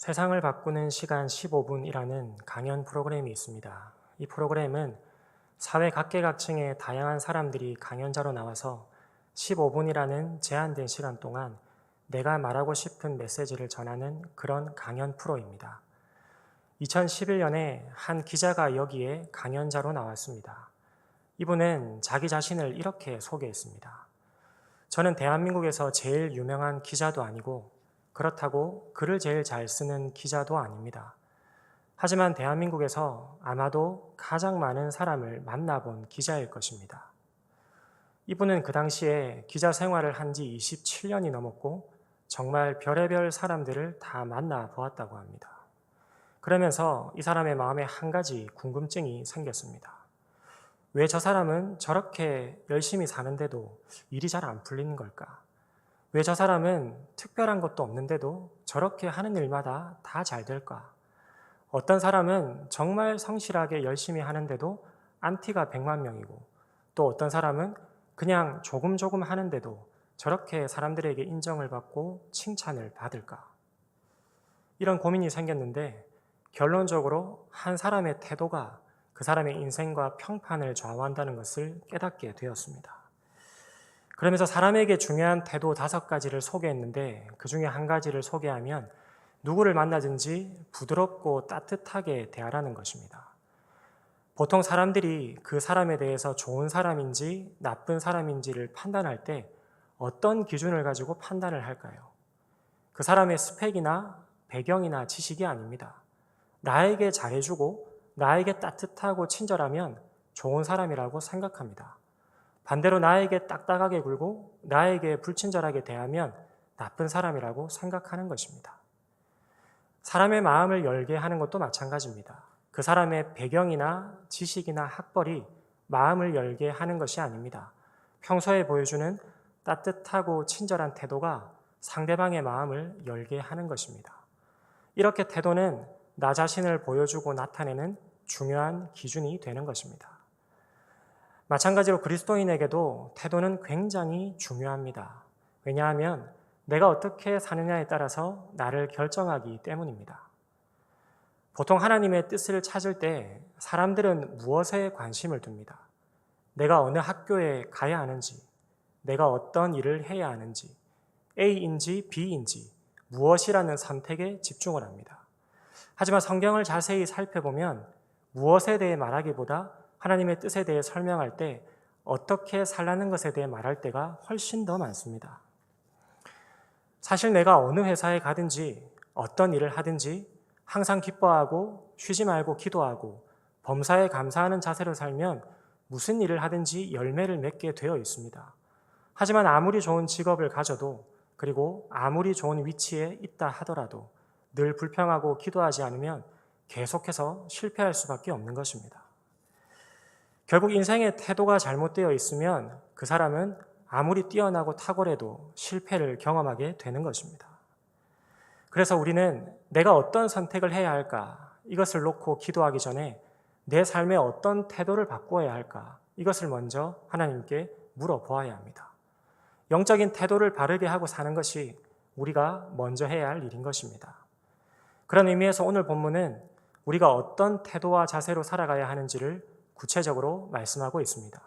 세상을 바꾸는 시간 15분이라는 강연 프로그램이 있습니다. 이 프로그램은 사회 각계각층의 다양한 사람들이 강연자로 나와서 15분이라는 제한된 시간 동안 내가 말하고 싶은 메시지를 전하는 그런 강연 프로입니다. 2011년에 한 기자가 여기에 강연자로 나왔습니다. 이분은 자기 자신을 이렇게 소개했습니다. 저는 대한민국에서 제일 유명한 기자도 아니고 그렇다고 글을 제일 잘 쓰는 기자도 아닙니다. 하지만 대한민국에서 아마도 가장 많은 사람을 만나본 기자일 것입니다. 이분은 그 당시에 기자 생활을 한 지 27년이 넘었고 정말 별의별 사람들을 다 만나 보았다고 합니다. 그러면서 이 사람의 마음에 한 가지 궁금증이 생겼습니다. 왜 저 사람은 저렇게 열심히 사는데도 일이 잘 안 풀리는 걸까? 왜 저 사람은 특별한 것도 없는데도 저렇게 하는 일마다 다 잘 될까? 어떤 사람은 정말 성실하게 열심히 하는데도 안티가 100만 명이고 또 어떤 사람은 그냥 조금 조금 하는데도 저렇게 사람들에게 인정을 받고 칭찬을 받을까? 이런 고민이 생겼는데 결론적으로 한 사람의 태도가 그 사람의 인생과 평판을 좌우한다는 것을 깨닫게 되었습니다. 그러면서 사람에게 중요한 태도 다섯 가지를 소개했는데 그 중에 한 가지를 소개하면 누구를 만나든지 부드럽고 따뜻하게 대하라는 것입니다. 보통 사람들이 그 사람에 대해서 좋은 사람인지 나쁜 사람인지를 판단할 때 어떤 기준을 가지고 판단을 할까요? 그 사람의 스펙이나 배경이나 지식이 아닙니다. 나에게 잘해주고 나에게 따뜻하고 친절하면 좋은 사람이라고 생각합니다. 반대로 나에게 딱딱하게 굴고 나에게 불친절하게 대하면 나쁜 사람이라고 생각하는 것입니다. 사람의 마음을 열게 하는 것도 마찬가지입니다. 그 사람의 배경이나 지식이나 학벌이 마음을 열게 하는 것이 아닙니다. 평소에 보여주는 따뜻하고 친절한 태도가 상대방의 마음을 열게 하는 것입니다. 이렇게 태도는 나 자신을 보여주고 나타내는 중요한 기준이 되는 것입니다. 마찬가지로 그리스도인에게도 태도는 굉장히 중요합니다. 왜냐하면 내가 어떻게 사느냐에 따라서 나를 결정하기 때문입니다. 보통 하나님의 뜻을 찾을 때 사람들은 무엇에 관심을 둡니다. 내가 어느 학교에 가야 하는지, 내가 어떤 일을 해야 하는지, A인지 B인지 무엇이라는 선택에 집중을 합니다. 하지만 성경을 자세히 살펴보면 무엇에 대해 말하기보다 하나님의 뜻에 대해 설명할 때 어떻게 살라는 것에 대해 말할 때가 훨씬 더 많습니다. 사실 내가 어느 회사에 가든지 어떤 일을 하든지 항상 기뻐하고 쉬지 말고 기도하고 범사에 감사하는 자세로 살면 무슨 일을 하든지 열매를 맺게 되어 있습니다. 하지만 아무리 좋은 직업을 가져도 그리고 아무리 좋은 위치에 있다 하더라도 늘 불평하고 기도하지 않으면 계속해서 실패할 수밖에 없는 것입니다. 결국 인생의 태도가 잘못되어 있으면 그 사람은 아무리 뛰어나고 탁월해도 실패를 경험하게 되는 것입니다. 그래서 우리는 내가 어떤 선택을 해야 할까 이것을 놓고 기도하기 전에 내 삶에 어떤 태도를 바꾸어야 할까 이것을 먼저 하나님께 물어보아야 합니다. 영적인 태도를 바르게 하고 사는 것이 우리가 먼저 해야 할 일인 것입니다. 그런 의미에서 오늘 본문은 우리가 어떤 태도와 자세로 살아가야 하는지를 구체적으로 말씀하고 있습니다.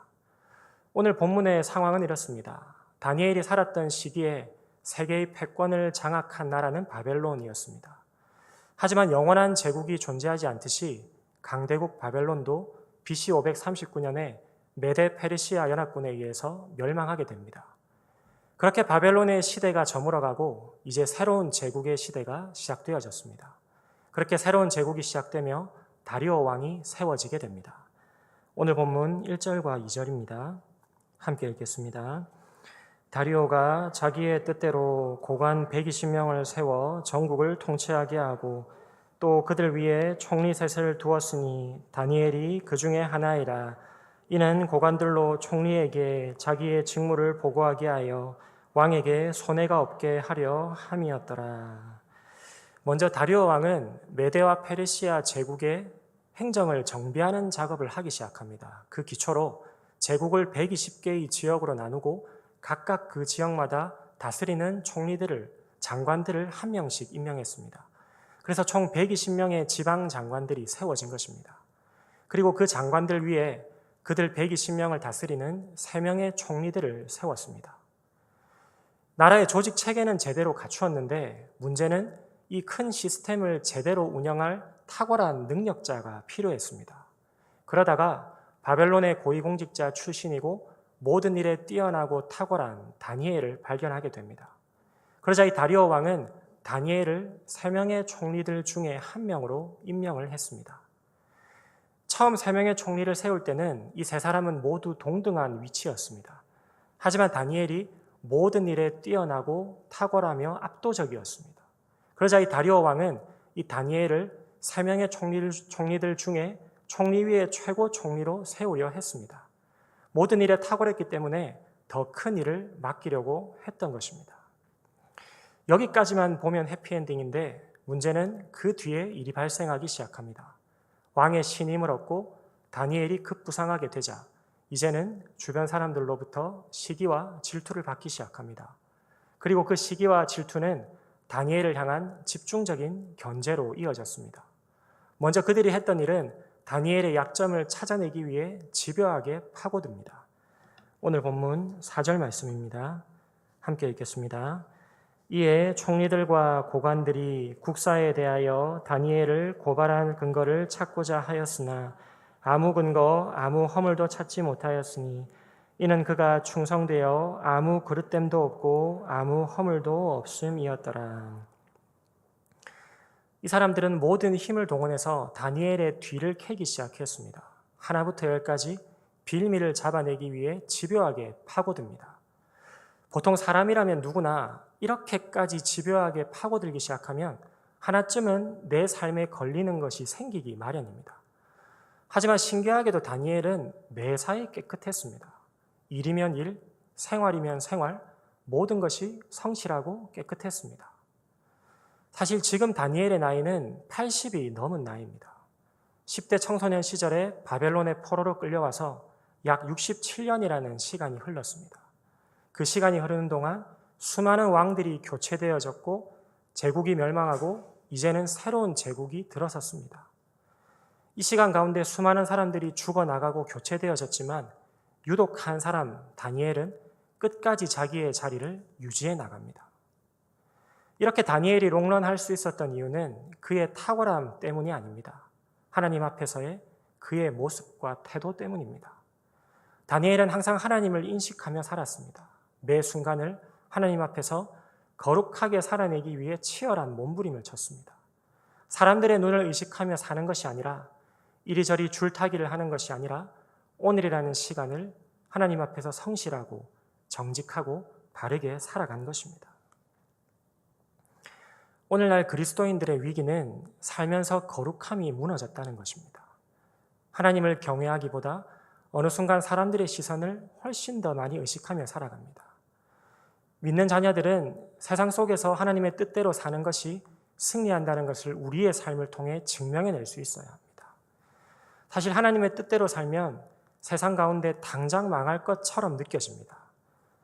오늘 본문의 상황은 이렇습니다. 다니엘이 살았던 시기에 세계의 패권을 장악한 나라는 바벨론이었습니다. 하지만 영원한 제국이 존재하지 않듯이 강대국 바벨론도 BC 539년에 메데 페르시아 연합군에 의해서 멸망하게 됩니다. 그렇게 바벨론의 시대가 저물어가고 이제 새로운 제국의 시대가 시작되어졌습니다. 그렇게 새로운 제국이 시작되며 다리오 왕이 세워지게 됩니다. 오늘 본문 1절과 2절입니다. 함께 읽겠습니다. 다리오가 자기의 뜻대로 고관 120명을 세워 전국을 통치하게 하고 또 그들 위에 총리 셋을 두었으니 다니엘이 그 중에 하나이라 이는 고관들로 총리에게 자기의 직무를 보고하게 하여 왕에게 손해가 없게 하려 함이었더라. 먼저 다리오 왕은 메데와 페르시아 제국의 행정을 정비하는 작업을 하기 시작합니다. 그 기초로 제국을 120개의 지역으로 나누고 각각 그 지역마다 다스리는 총리들을 장관들을 한 명씩 임명했습니다. 그래서 총 120명의 지방 장관들이 세워진 것입니다. 그리고 그 장관들 위에 그들 120명을 다스리는 3명의 총리들을 세웠습니다. 나라의 조직 체계는 제대로 갖추었는데 문제는 이 큰 시스템을 제대로 운영할 탁월한 능력자가 필요했습니다. 그러다가 바벨론의 고위공직자 출신이고 모든 일에 뛰어나고 탁월한 다니엘을 발견하게 됩니다. 그러자 이 다리오 왕은 다니엘을 세 명의 총리들 중에 한 명으로 임명을 했습니다. 처음 세 명의 총리를 세울 때는 이 세 사람은 모두 동등한 위치였습니다. 하지만 다니엘이 모든 일에 뛰어나고 탁월하며 압도적이었습니다. 그러자 이 다리오 왕은 이 다니엘을 세 명의 총리들, 총리들 중에 총리 위의 최고 총리로 세우려 했습니다. 모든 일에 탁월했기 때문에 더 큰 일을 맡기려고 했던 것입니다. 여기까지만 보면 해피엔딩인데 문제는 그 뒤에 일이 발생하기 시작합니다. 왕의 신임을 얻고 다니엘이 급부상하게 되자 이제는 주변 사람들로부터 시기와 질투를 받기 시작합니다. 그리고 그 시기와 질투는 다니엘을 향한 집중적인 견제로 이어졌습니다. 먼저 그들이 했던 일은 다니엘의 약점을 찾아내기 위해 집요하게 파고듭니다. 오늘 본문 4절 말씀입니다. 함께 읽겠습니다. 이에 총리들과 고관들이 국사에 대하여 다니엘을 고발한 근거를 찾고자 하였으나 아무 근거, 아무 허물도 찾지 못하였으니 이는 그가 충성되어 아무 그릇됨도 없고 아무 허물도 없음이었더라. 이 사람들은 모든 힘을 동원해서 다니엘의 뒤를 캐기 시작했습니다. 하나부터 열까지 빌미를 잡아내기 위해 집요하게 파고듭니다. 보통 사람이라면 누구나 이렇게까지 집요하게 파고들기 시작하면 하나쯤은 내 삶에 걸리는 것이 생기기 마련입니다. 하지만 신기하게도 다니엘은 매사에 깨끗했습니다. 일이면 일, 생활이면 생활, 모든 것이 성실하고 깨끗했습니다. 사실 지금 다니엘의 나이는 80이 넘은 나이입니다. 10대 청소년 시절에 바벨론의 포로로 끌려와서 약 67년이라는 시간이 흘렀습니다. 그 시간이 흐르는 동안 수많은 왕들이 교체되어졌고 제국이 멸망하고 이제는 새로운 제국이 들어섰습니다. 이 시간 가운데 수많은 사람들이 죽어나가고 교체되어졌지만 유독 한 사람 다니엘은 끝까지 자기의 자리를 유지해 나갑니다. 이렇게 다니엘이 롱런할 수 있었던 이유는 그의 탁월함 때문이 아닙니다. 하나님 앞에서의 그의 모습과 태도 때문입니다. 다니엘은 항상 하나님을 인식하며 살았습니다. 매 순간을 하나님 앞에서 거룩하게 살아내기 위해 치열한 몸부림을 쳤습니다. 사람들의 눈을 의식하며 사는 것이 아니라 이리저리 줄타기를 하는 것이 아니라 오늘이라는 시간을 하나님 앞에서 성실하고 정직하고 바르게 살아간 것입니다. 오늘날 그리스도인들의 위기는 살면서 거룩함이 무너졌다는 것입니다. 하나님을 경외하기보다 어느 순간 사람들의 시선을 훨씬 더 많이 의식하며 살아갑니다. 믿는 자녀들은 세상 속에서 하나님의 뜻대로 사는 것이 승리한다는 것을 우리의 삶을 통해 증명해낼 수 있어야 합니다. 사실 하나님의 뜻대로 살면 세상 가운데 당장 망할 것처럼 느껴집니다.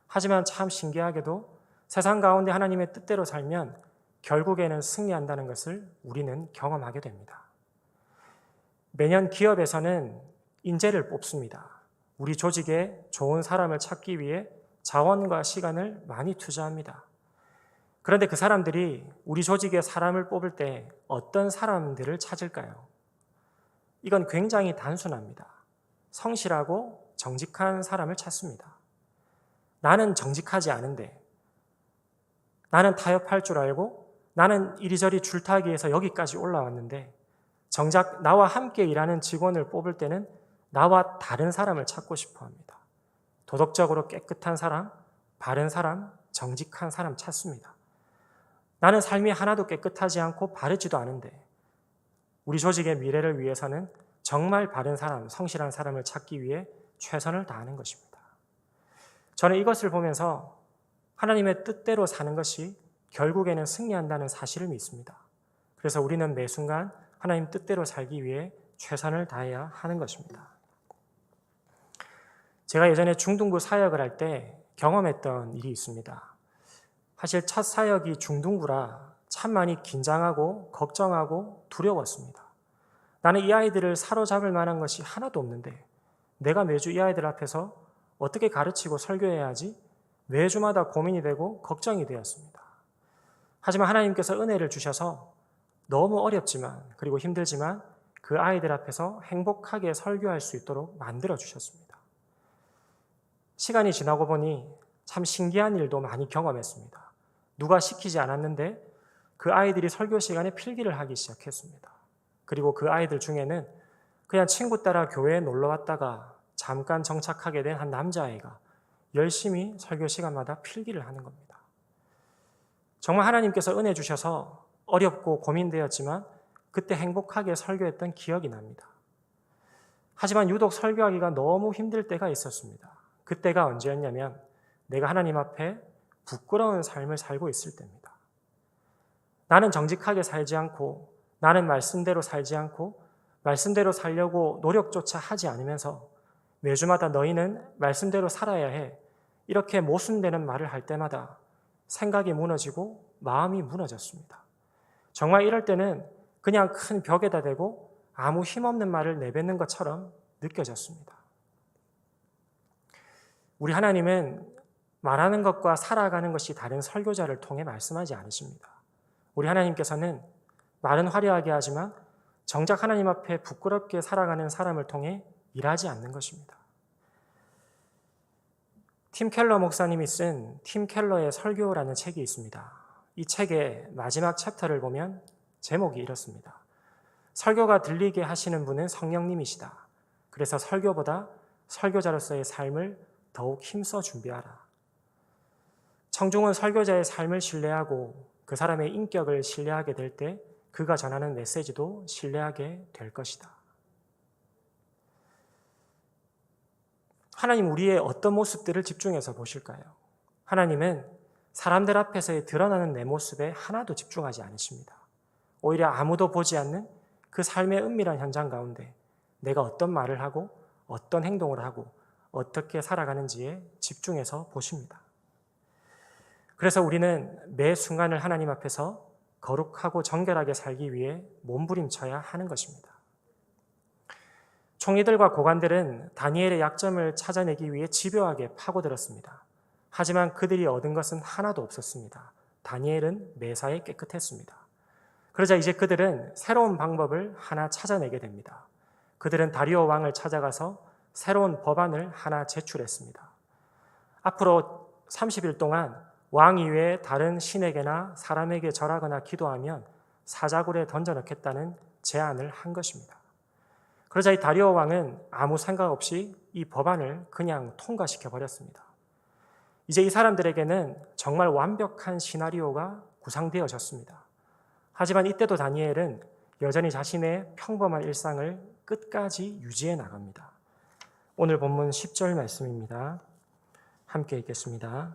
하지만 참 신기하게도 세상 가운데 하나님의 뜻대로 살면 결국에는 승리한다는 것을 우리는 경험하게 됩니다. 매년 기업에서는 인재를 뽑습니다. 우리 조직에 좋은 사람을 찾기 위해 자원과 시간을 많이 투자합니다. 그런데 그 사람들이 우리 조직에 사람을 뽑을 때 어떤 사람들을 찾을까요? 이건 굉장히 단순합니다. 성실하고 정직한 사람을 찾습니다. 나는 정직하지 않은데, 나는 타협할 줄 알고 나는 이리저리 줄타기해서 여기까지 올라왔는데 정작 나와 함께 일하는 직원을 뽑을 때는 나와 다른 사람을 찾고 싶어 합니다. 도덕적으로 깨끗한 사람, 바른 사람, 정직한 사람 찾습니다. 나는 삶이 하나도 깨끗하지 않고 바르지도 않은데 우리 조직의 미래를 위해서는 정말 바른 사람, 성실한 사람을 찾기 위해 최선을 다하는 것입니다. 저는 이것을 보면서 하나님의 뜻대로 사는 것이 결국에는 승리한다는 사실을 믿습니다. 그래서 우리는 매 순간 하나님 뜻대로 살기 위해 최선을 다해야 하는 것입니다. 제가 예전에 중등부 사역을 할 때 경험했던 일이 있습니다. 사실 첫 사역이 중등부라 참 많이 긴장하고 걱정하고 두려웠습니다. 나는 이 아이들을 사로잡을 만한 것이 하나도 없는데 내가 매주 이 아이들 앞에서 어떻게 가르치고 설교해야 하지? 매주마다 고민이 되고 걱정이 되었습니다. 하지만 하나님께서 은혜를 주셔서 너무 어렵지만 그리고 힘들지만 그 아이들 앞에서 행복하게 설교할 수 있도록 만들어 주셨습니다. 시간이 지나고 보니 참 신기한 일도 많이 경험했습니다. 누가 시키지 않았는데 그 아이들이 설교 시간에 필기를 하기 시작했습니다. 그리고 그 아이들 중에는 그냥 친구 따라 교회에 놀러 왔다가 잠깐 정착하게 된 한 남자아이가 열심히 설교 시간마다 필기를 하는 겁니다. 정말 하나님께서 은혜 주셔서 어렵고 고민되었지만 그때 행복하게 설교했던 기억이 납니다. 하지만 유독 설교하기가 너무 힘들 때가 있었습니다. 그때가 언제였냐면 내가 하나님 앞에 부끄러운 삶을 살고 있을 때입니다. 나는 정직하게 살지 않고 나는 말씀대로 살지 않고 말씀대로 살려고 노력조차 하지 않으면서 매주마다 너희는 말씀대로 살아야 해. 이렇게 모순되는 말을 할 때마다 생각이 무너지고 마음이 무너졌습니다. 정말 이럴 때는 그냥 큰 벽에다 대고 아무 힘없는 말을 내뱉는 것처럼 느껴졌습니다. 우리 하나님은 말하는 것과 살아가는 것이 다른 설교자를 통해 말씀하지 않으십니다. 우리 하나님께서는 말은 화려하게 하지만 정작 하나님 앞에 부끄럽게 살아가는 사람을 통해 일하지 않는 것입니다. 팀 켈러 목사님이 쓴 팀 켈러의 설교라는 책이 있습니다. 이 책의 마지막 챕터를 보면 제목이 이렇습니다. 설교가 들리게 하시는 분은 성령님이시다. 그래서 설교보다 설교자로서의 삶을 더욱 힘써 준비하라. 청중은 설교자의 삶을 신뢰하고 그 사람의 인격을 신뢰하게 될 때 그가 전하는 메시지도 신뢰하게 될 것이다. 하나님 우리의 어떤 모습들을 집중해서 보실까요? 하나님은 사람들 앞에서의 드러나는 내 모습에 하나도 집중하지 않으십니다. 오히려 아무도 보지 않는 그 삶의 은밀한 현장 가운데 내가 어떤 말을 하고 어떤 행동을 하고 어떻게 살아가는지에 집중해서 보십니다. 그래서 우리는 매 순간을 하나님 앞에서 거룩하고 정결하게 살기 위해 몸부림쳐야 하는 것입니다. 총리들과 고관들은 다니엘의 약점을 찾아내기 위해 집요하게 파고들었습니다. 하지만 그들이 얻은 것은 하나도 없었습니다. 다니엘은 매사에 깨끗했습니다. 그러자 이제 그들은 새로운 방법을 하나 찾아내게 됩니다. 그들은 다리오 왕을 찾아가서 새로운 법안을 하나 제출했습니다. 앞으로 30일 동안 왕 이외에 다른 신에게나 사람에게 절하거나 기도하면 사자굴에 던져 넣겠다는 제안을 한 것입니다. 그러자 이 다리오 왕은 아무 생각 없이 이 법안을 그냥 통과시켜 버렸습니다. 이제 이 사람들에게는 정말 완벽한 시나리오가 구상되어졌습니다. 하지만 이때도 다니엘은 여전히 자신의 평범한 일상을 끝까지 유지해 나갑니다. 오늘 본문 10절 말씀입니다. 함께 읽겠습니다.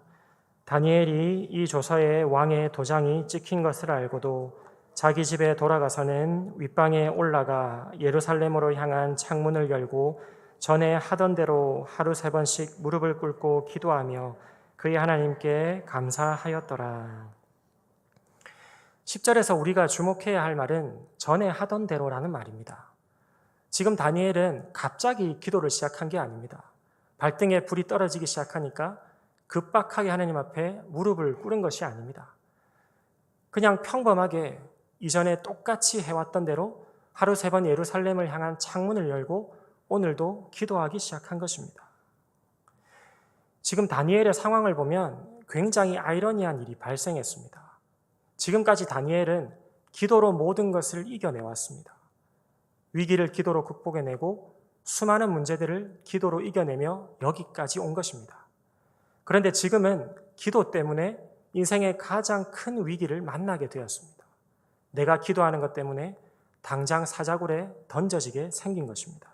다니엘이 이 조서에 왕의 도장이 찍힌 것을 알고도 자기 집에 돌아가서는 윗방에 올라가 예루살렘으로 향한 창문을 열고 전에 하던 대로 하루 세 번씩 무릎을 꿇고 기도하며 그의 하나님께 감사하였더라. 10절에서 우리가 주목해야 할 말은 전에 하던 대로라는 말입니다. 지금 다니엘은 갑자기 기도를 시작한 게 아닙니다. 발등에 불이 떨어지기 시작하니까 급박하게 하나님 앞에 무릎을 꿇은 것이 아닙니다. 그냥 평범하게 이전에 똑같이 해왔던 대로 하루 세 번 예루살렘을 향한 창문을 열고 오늘도 기도하기 시작한 것입니다. 지금 다니엘의 상황을 보면 굉장히 아이러니한 일이 발생했습니다. 지금까지 다니엘은 기도로 모든 것을 이겨내왔습니다. 위기를 기도로 극복해내고 수많은 문제들을 기도로 이겨내며 여기까지 온 것입니다. 그런데 지금은 기도 때문에 인생의 가장 큰 위기를 만나게 되었습니다. 내가 기도하는 것 때문에 당장 사자굴에 던져지게 생긴 것입니다.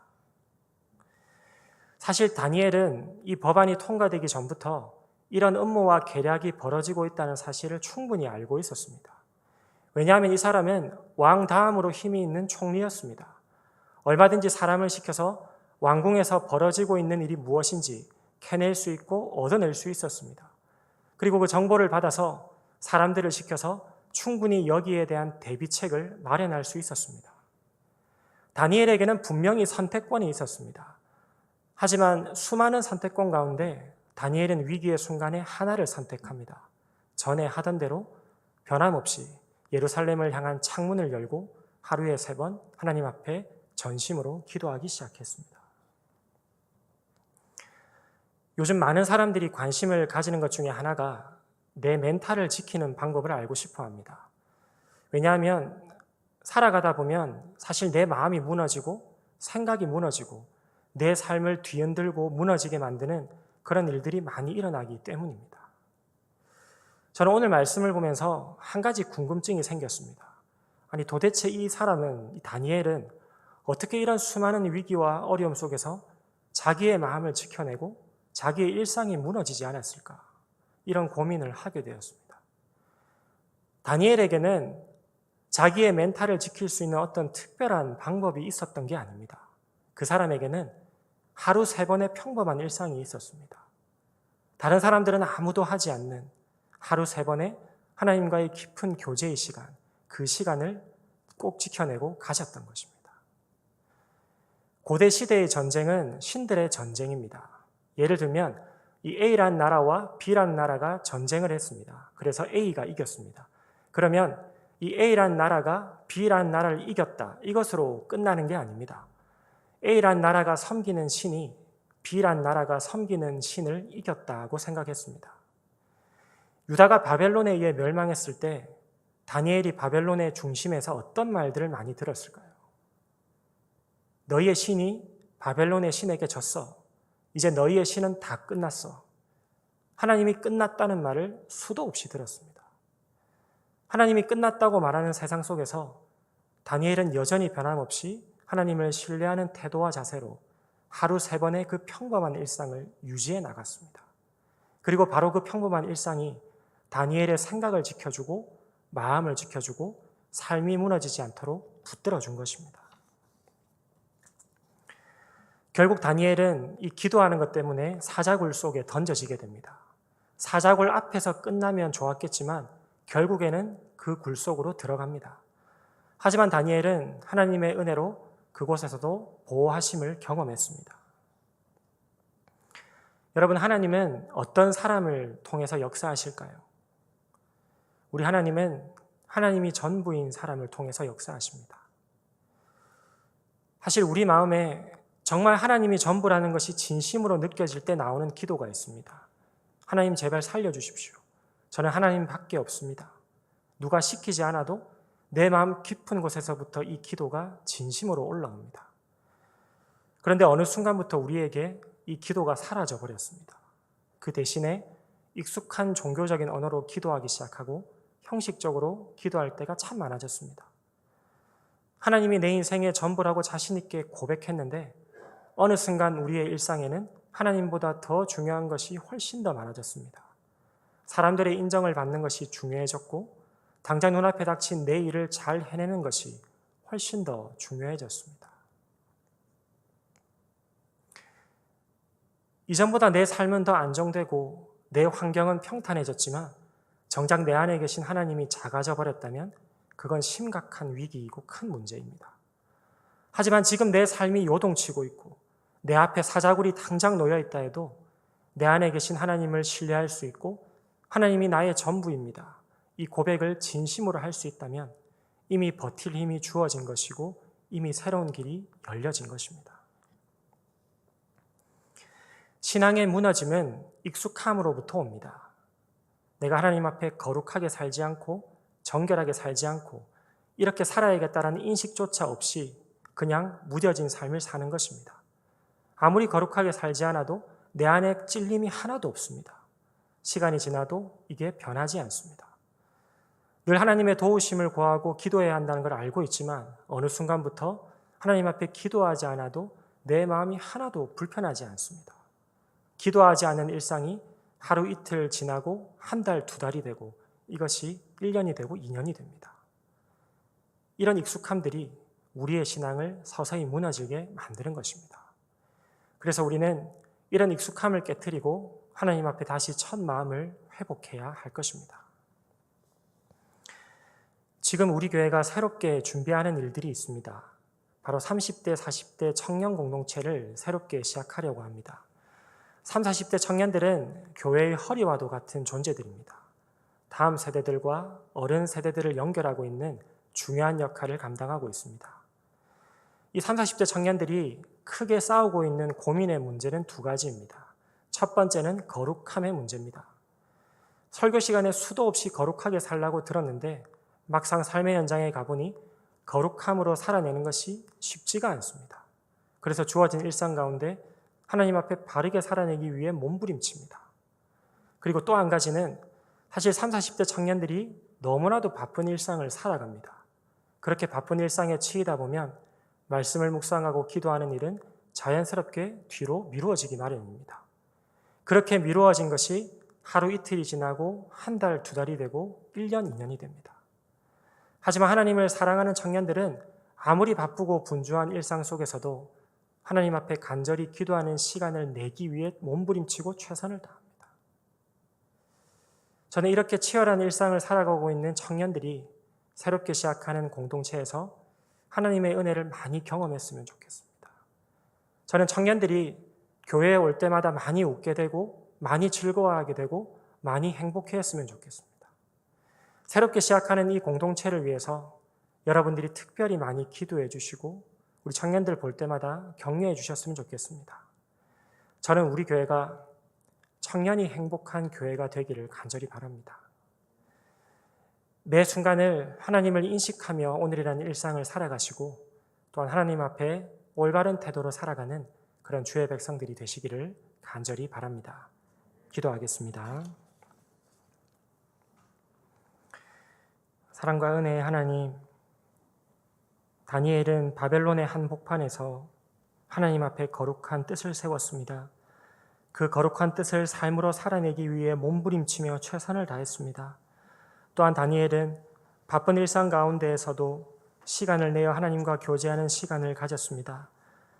사실 다니엘은 이 법안이 통과되기 전부터 이런 음모와 계략이 벌어지고 있다는 사실을 충분히 알고 있었습니다. 왜냐하면 이 사람은 왕 다음으로 힘이 있는 총리였습니다. 얼마든지 사람을 시켜서 왕궁에서 벌어지고 있는 일이 무엇인지 캐낼 수 있고 얻어낼 수 있었습니다. 그리고 그 정보를 받아서 사람들을 시켜서 충분히 여기에 대한 대비책을 마련할 수 있었습니다. 다니엘에게는 분명히 선택권이 있었습니다. 하지만 수많은 선택권 가운데 다니엘은 위기의 순간에 하나를 선택합니다. 전에 하던 대로 변함없이 예루살렘을 향한 창문을 열고 하루에 세 번 하나님 앞에 전심으로 기도하기 시작했습니다. 요즘 많은 사람들이 관심을 가지는 것 중에 하나가 내 멘탈을 지키는 방법을 알고 싶어 합니다. 왜냐하면 살아가다 보면 사실 내 마음이 무너지고 생각이 무너지고 내 삶을 뒤흔들고 무너지게 만드는 그런 일들이 많이 일어나기 때문입니다. 저는 오늘 말씀을 보면서 한 가지 궁금증이 생겼습니다. 아니, 도대체 이 사람은, 이 다니엘은 어떻게 이런 수많은 위기와 어려움 속에서 자기의 마음을 지켜내고 자기의 일상이 무너지지 않았을까? 이런 고민을 하게 되었습니다. 다니엘에게는 자기의 멘탈을 지킬 수 있는 어떤 특별한 방법이 있었던 게 아닙니다. 그 사람에게는 하루 세 번의 평범한 일상이 있었습니다. 다른 사람들은 아무도 하지 않는 하루 세 번의 하나님과의 깊은 교제의 시간, 그 시간을 꼭 지켜내고 가셨던 것입니다. 고대 시대의 전쟁은 신들의 전쟁입니다. 예를 들면 이 A라는 나라와 B라는 나라가 전쟁을 했습니다. 그래서 A가 이겼습니다. 그러면 이 A라는 나라가 B라는 나라를 이겼다. 이것으로 끝나는 게 아닙니다. A라는 나라가 섬기는 신이 B라는 나라가 섬기는 신을 이겼다고 생각했습니다. 유다가 바벨론에 의해 멸망했을 때 다니엘이 바벨론의 중심에서 어떤 말들을 많이 들었을까요? 너희의 신이 바벨론의 신에게 졌어. 이제 너희의 신은 다 끝났어. 하나님이 끝났다는 말을 수도 없이 들었습니다. 하나님이 끝났다고 말하는 세상 속에서 다니엘은 여전히 변함없이 하나님을 신뢰하는 태도와 자세로 하루 세 번의 그 평범한 일상을 유지해 나갔습니다. 그리고 바로 그 평범한 일상이 다니엘의 생각을 지켜주고 마음을 지켜주고 삶이 무너지지 않도록 붙들어 준 것입니다. 결국 다니엘은 이 기도하는 것 때문에 사자굴 속에 던져지게 됩니다. 사자굴 앞에서 끝나면 좋았겠지만 결국에는 그 굴 속으로 들어갑니다. 하지만 다니엘은 하나님의 은혜로 그곳에서도 보호하심을 경험했습니다. 여러분, 하나님은 어떤 사람을 통해서 역사하실까요? 우리 하나님은 하나님이 전부인 사람을 통해서 역사하십니다. 사실 우리 마음에 정말 하나님이 전부라는 것이 진심으로 느껴질 때 나오는 기도가 있습니다. 하나님 제발 살려주십시오. 저는 하나님밖에 없습니다. 누가 시키지 않아도 내 마음 깊은 곳에서부터 이 기도가 진심으로 올라옵니다. 그런데 어느 순간부터 우리에게 이 기도가 사라져 버렸습니다. 그 대신에 익숙한 종교적인 언어로 기도하기 시작하고 형식적으로 기도할 때가 참 많아졌습니다. 하나님이 내 인생의 전부라고 자신있게 고백했는데 어느 순간 우리의 일상에는 하나님보다 더 중요한 것이 훨씬 더 많아졌습니다. 사람들의 인정을 받는 것이 중요해졌고 당장 눈앞에 닥친 내 일을 잘 해내는 것이 훨씬 더 중요해졌습니다. 이전보다 내 삶은 더 안정되고 내 환경은 평탄해졌지만 정작 내 안에 계신 하나님이 작아져 버렸다면 그건 심각한 위기이고 큰 문제입니다. 하지만 지금 내 삶이 요동치고 있고 내 앞에 사자굴이 당장 놓여 있다 해도 내 안에 계신 하나님을 신뢰할 수 있고 하나님이 나의 전부입니다. 이 고백을 진심으로 할 수 있다면 이미 버틸 힘이 주어진 것이고 이미 새로운 길이 열려진 것입니다. 신앙의 무너짐은 익숙함으로부터 옵니다. 내가 하나님 앞에 거룩하게 살지 않고 정결하게 살지 않고 이렇게 살아야겠다라는 인식조차 없이 그냥 무뎌진 삶을 사는 것입니다. 아무리 거룩하게 살지 않아도 내 안에 찔림이 하나도 없습니다. 시간이 지나도 이게 변하지 않습니다. 늘 하나님의 도우심을 구하고 기도해야 한다는 걸 알고 있지만 어느 순간부터 하나님 앞에 기도하지 않아도 내 마음이 하나도 불편하지 않습니다. 기도하지 않는 일상이 하루 이틀 지나고 한 달, 두 달이 되고 이것이 1년이 되고 2년이 됩니다. 이런 익숙함들이 우리의 신앙을 서서히 무너지게 만드는 것입니다. 그래서 우리는 이런 익숙함을 깨뜨리고 하나님 앞에 다시 첫 마음을 회복해야 할 것입니다. 지금 우리 교회가 새롭게 준비하는 일들이 있습니다. 바로 30대, 40대 청년 공동체를 새롭게 시작하려고 합니다. 3, 40대 청년들은 교회의 허리와도 같은 존재들입니다. 다음 세대들과 어른 세대들을 연결하고 있는 중요한 역할을 감당하고 있습니다. 이 3, 40대 청년들이 크게 싸우고 있는 고민의 문제는 두 가지입니다. 첫 번째는 거룩함의 문제입니다. 설교 시간에 수도 없이 거룩하게 살라고 들었는데 막상 삶의 현장에 가보니 거룩함으로 살아내는 것이 쉽지가 않습니다. 그래서 주어진 일상 가운데 하나님 앞에 바르게 살아내기 위해 몸부림칩니다. 그리고 또 한 가지는 사실 3, 40대 청년들이 너무나도 바쁜 일상을 살아갑니다. 그렇게 바쁜 일상에 치이다 보면 말씀을 묵상하고 기도하는 일은 자연스럽게 뒤로 미루어지기 마련입니다. 그렇게 미루어진 것이 하루 이틀이 지나고 한 달, 두 달이 되고 1년, 2년이 됩니다. 하지만 하나님을 사랑하는 청년들은 아무리 바쁘고 분주한 일상 속에서도 하나님 앞에 간절히 기도하는 시간을 내기 위해 몸부림치고 최선을 다합니다. 저는 이렇게 치열한 일상을 살아가고 있는 청년들이 새롭게 시작하는 공동체에서 하나님의 은혜를 많이 경험했으면 좋겠습니다. 저는 청년들이 교회에 올 때마다 많이 웃게 되고 많이 즐거워하게 되고 많이 행복해 했으면 좋겠습니다. 새롭게 시작하는 이 공동체를 위해서 여러분들이 특별히 많이 기도해 주시고 우리 청년들 볼 때마다 격려해 주셨으면 좋겠습니다. 저는 우리 교회가 청년이 행복한 교회가 되기를 간절히 바랍니다. 매 순간을 하나님을 인식하며 오늘이라는 일상을 살아가시고 또한 하나님 앞에 올바른 태도로 살아가는 그런 주의 백성들이 되시기를 간절히 바랍니다. 기도하겠습니다. 사랑과 은혜의 하나님, 다니엘은 바벨론의 한 복판에서 하나님 앞에 거룩한 뜻을 세웠습니다. 그 거룩한 뜻을 삶으로 살아내기 위해 몸부림치며 최선을 다했습니다. 또한 다니엘은 바쁜 일상 가운데에서도 시간을 내어 하나님과 교제하는 시간을 가졌습니다.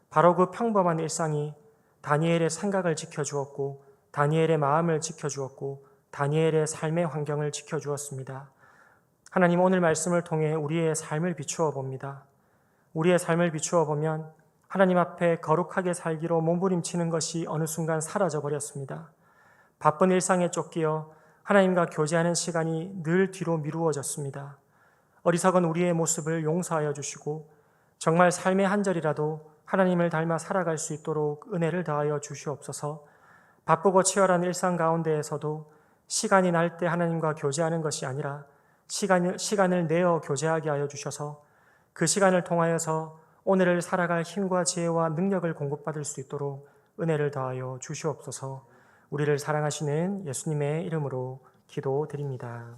바로 그 평범한 일상이 다니엘의 생각을 지켜주었고, 다니엘의 마음을 지켜주었고, 다니엘의 삶의 환경을 지켜주었습니다. 하나님 오늘 말씀을 통해 우리의 삶을 비추어 봅니다. 우리의 삶을 비추어 보면 하나님 앞에 거룩하게 살기로 몸부림치는 것이 어느 순간 사라져 버렸습니다. 바쁜 일상에 쫓기어 하나님과 교제하는 시간이 늘 뒤로 미루어졌습니다. 어리석은 우리의 모습을 용서하여 주시고 정말 삶의 한 절이라도 하나님을 닮아 살아갈 수 있도록 은혜를 다하여 주시옵소서. 바쁘고 치열한 일상 가운데에서도 시간이 날 때 하나님과 교제하는 것이 아니라 시간을, 시간을 내어 교제하게 하여 주셔서 그 시간을 통하여서 오늘을 살아갈 힘과 지혜와 능력을 공급받을 수 있도록 은혜를 더하여 주시옵소서 우리를 사랑하시는 예수님의 이름으로 기도드립니다.